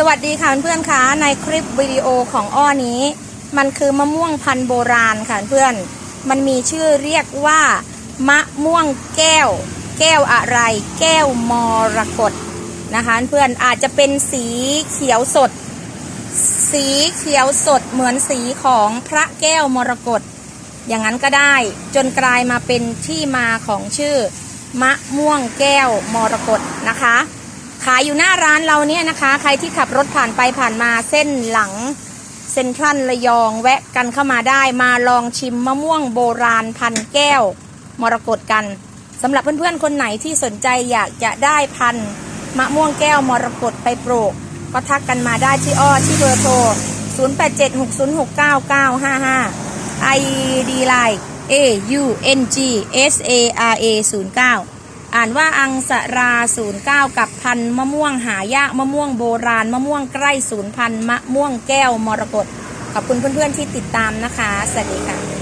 สวัสดีค่ะเพื่อนๆคะในคลิปวิดีโอของอ้อนี้ มันคือมะม่วงพันธุ์โบราณค่ะเพื่อนมันมีชื่อเรียกว่ามะม่วงแก้ว แก้วอะไร แก้วมรกตนะคะเพื่อนอาจจะเป็นสีเขียวสด สีเขียวสดเหมือนสีของพระแก้วมรกตอย่างนั้นก็ได้จนกลายมาเป็นที่มาของชื่อ มะม่วงแก้วมรกตนะคะ ขายอยู่หน้าร้านเราเนี่ยนะคะ ใครที่ขับรถผ่านไปผ่านมาเส้นหลังเซ็นทรัลระยองแวะกันเข้ามาได้มาลองชิมมะม่วงโบราณพันแก้วมรกตกันสำหรับเพื่อนๆคนไหนที่สนใจอยากจะได้พันมะม่วงแก้วมรกตไปปลูกก็ทักกันมาได้ที่อ้อที่เบอร์โทร 0876069955 ID Line A U N G S A R A 09 อ่านว่าอังสรา09กับพันมะม่วงหายากมะม่วงโบราณ มะม่วงใกล้ศูนย์พันมะม่วงแก้วมรกตขอบคุณเพื่อนๆที่ติดตามนะคะ สวัสดีค่ะ